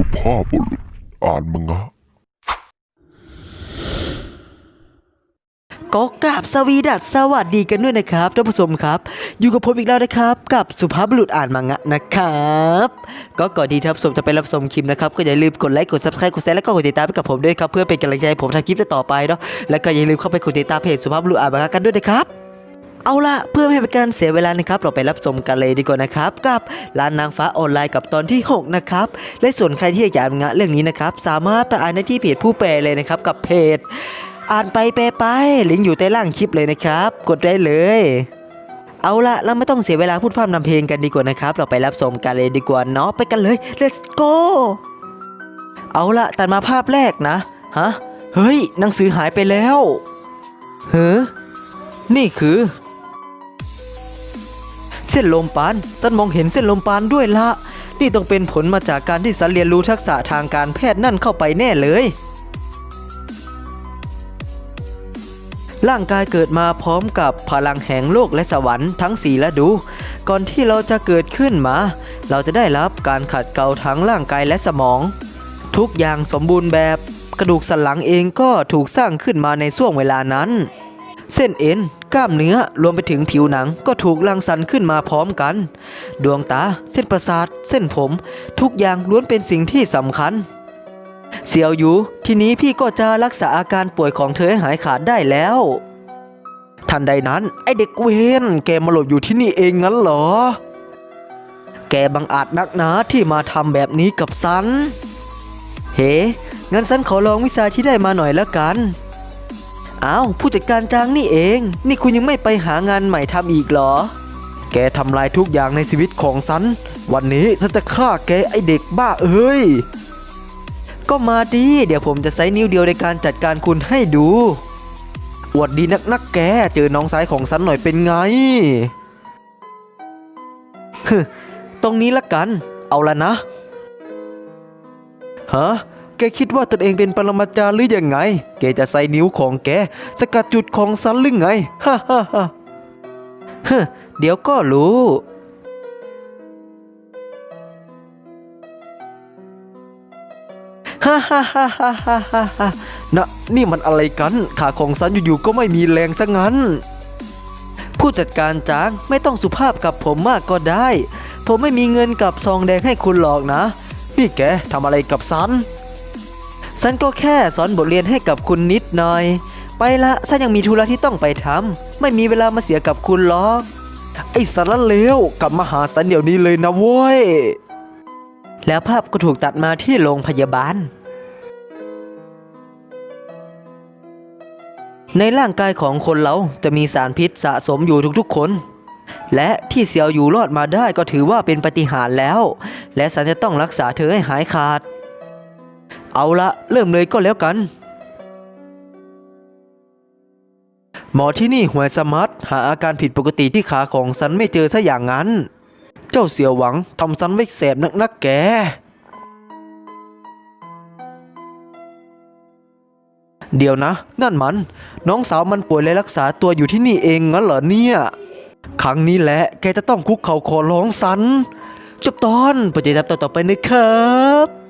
าพบุรุษอ่านมังงะก็กราบสวีดัสสวัสดีกันด้วยนะครับท่านผู้ชมครับ อยู่กับผมอีกแล้วนะครับ กับสุภาพบุรุษอ่านมังงะนะครับ ก็ก่อนที่ท่านผู้ชมจะไปรับชมคลิปนะครับ ก็อย่าลืมกดไลค์กด subscribe กดแชร์แล้วก็กดติดตามให้กับผมด้วยครับเพื่อเป็นกำลังใจให้ผมทำคลิปต่อไปเนาะแล้วก็อย่าลืมเข้าไปกดติดตามเพจสุภาพบุรุษอ่านมังงะกันด้วยนะครับ เอาละเพื่อไม่ให้เป็นการเสียเวลานะครับ เราไปรับชมกันเลยดีกว่านะครับ กับร้านนางฟ้าออนไลน์กับตอนที่ 6 นะครับและส่วนใครที่อยากจะอ่านงะเรื่องนี้นะครับ สามารถไปอ่านได้ที่เพจผู้แปลเลยนะครับ กับเพจ อ่านไปแปลไป ลิงก์อยู่ใต้ล่างคลิปเลยนะครับ กดได้เลย เอาละเราไม่ต้องเสียเวลาพูดพร่ำนำเพลงกันดีกว่านะครับ เราไปรับชมกันเลยดีกว่าเนาะไปกันเลย let's go เอาละตัดมาภาพแรกนะฮะเฮ้ยหนังสือหายไปแล้วเฮ้อนี่คือ ส้นลมปานสันมองเห็นเส้นลมปานด้วยละ นี่ต้องเป็นผลมาจากการที่สันเรียนรู้ทักษะทางการแพทย์นั่นเข้าไปแน่เลย ร่างกายเกิดมาพร้อมกับพลังแห่งโลกและสวรรค์ทั้งสี่ฤดู ก่อนที่เราจะเกิดขึ้นมา เราจะได้รับการขัดเกลาทั้งร่างกายและสมอง ทุกอย่างสมบูรณ์แบบกระดูกสันหลังเองก็ถูกสร้างขึ้นมาในช่วงเวลานั้น เส้นเอ็นกล้ามเนื้อรวมไปถึงผิวหนังก็ถูกรังสรรค์ขึ้นมาพร้อมกัน ดวงตา เส้นประสาท เส้นผม ทุกอย่างล้วนเป็นสิ่งที่สำคัญ เสี่ยวหยูทีนี้พี่ก็จะรักษาอาการป่วยของเธอให้หายขาดได้แล้ว ทันใดนั้น ไอเด็กเวนแกมาหลบอยู่ที่นี่เองงั้นเหรอ แกบังอาจนักหนาที่มาทำแบบนี้กับซัน เฮ้งั้นซันขอลองวิชาที่ได้มาหน่อยแล้วกัน อ้าวผู้จัดการจางนี่เอง นี่คุณยังไม่ไปหางานใหม่ทำอีกเหรอ แกทำลายทุกอย่างในชีวิตของซัน วันนี้ฉันจะฆ่าแกไอเด็กบ้าเอ้ย ก็มาดี เดี๋ยวผมจะใช้นิ้วเดียวในการจัดการคุณให้ดูอวดดีนักนักแก เจอน้องซ้ายของฉันหน่อยเป็นไงฮึตรงนี้ละกัน เอาละนะ ฮะ แกคิดว่าตนเองเป็นปรมาจารย์หรือยังไง แกจะใส่นิ้วของแกสกัดจุดของฉันหรือไง ฮ่าฮ่าฮ่าฮึเดี๋ยวก็รู้ฮ่าฮ่าฮ่าฮ่าฮ่าฮ่าฮ่านะนี่มันอะไรกัน ขาของฉันอยู่ๆก็ไม่มีแรงซะงั้น ผู้จัดการจางไม่ต้องสุภาพกับผมมากก็ได้ ผมไม่มีเงินกับซองแดงให้คุณหรอกนะ นี่แกทำอะไรกับฉัน ฉันก็แค่สอนบทเรียนให้กับคุณนิดหน่อย ไปละฉันยังมีธุระที่ต้องไปทำไม่มีเวลามาเสียกับคุณหรอกไอ้สารเลวกลับมาหาฉันเดี๋ยวนี้เลยนะเว้ย แล้วภาพก็ถูกตัดมาที่โรงพยาบาล ในร่างกายของคนเราจะมีสารพิษสะสมอยู่ทุกๆคน และที่เสียวอยู่รอดมาได้ก็ถือว่าเป็นปฏิหารแล้ว และฉันจะต้องรักษาเธอให้หายขาด เอาละเริ่มเลยก็แล้วกัน หมอที่นี่หวยสมัตหาอาการผิดปกติที่ขาของฉันไม่เจอซะอย่างนั้น เจ้าเสียวหวังทำฉันไว้แสบนักนักแก เดี๋ยวนะ นั่นมัน น้องสาวมันป่วยและรักษาตัวอยู่ที่นี่เองงั้นเหรอเนี่ย ครั้งนี้แหละแกจะต้องคุกเข่าขอร้องสัน จบตอนปรดติดตามตอนต่อไปนะครับ